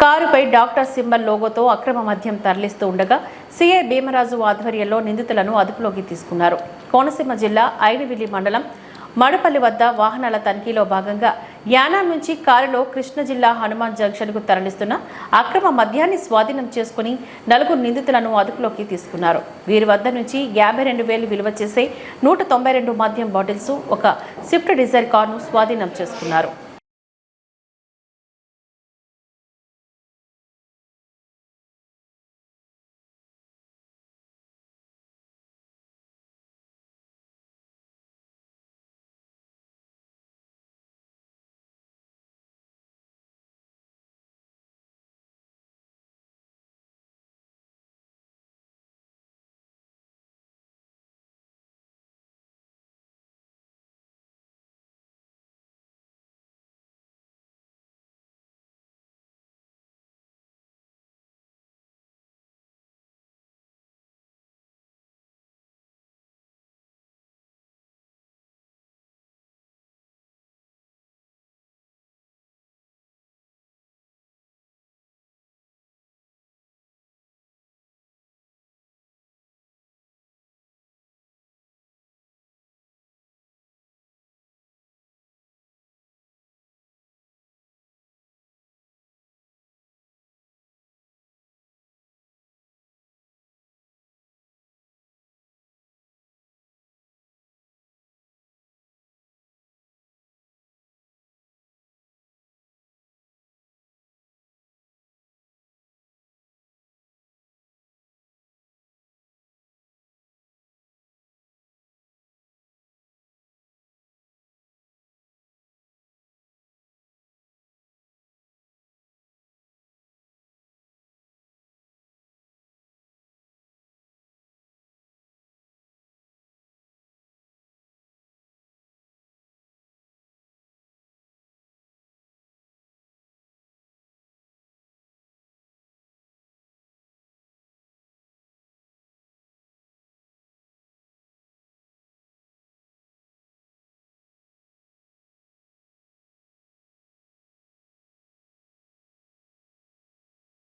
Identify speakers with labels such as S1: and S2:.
S1: కారుపై doctor symbol లోగోతో అక్రమ మద్యం తరలిస్తూ ఉండగా సిఐ భీమరాజు ఆధ్వర్యంలో నిందితులను అదుపులోకి తీసుకున్నారు. కోనసీమ జిల్లా ఐనవిల్లి మండలం మడపల్లి వద్ద వాహనాల తనిఖీలో భాగంగా యానా నుంచి కారులో కృష్ణ జిల్లా హనుమాన్ జంక్షన్కు తరలిస్తున్న అక్రమ మద్యాన్ని స్వాధీనం చేసుకుని నలుగురు నిందితులను అదుపులోకి తీసుకున్నారు. వీరి వద్ద నుంచి యాభై రెండు వేలు విలువ చేసే నూట తొంభై రెండు మద్యం బాటిల్స్ ఒక స్విఫ్ట్ డిజైర్ కారును స్వాధీనం చేసుకున్నారు.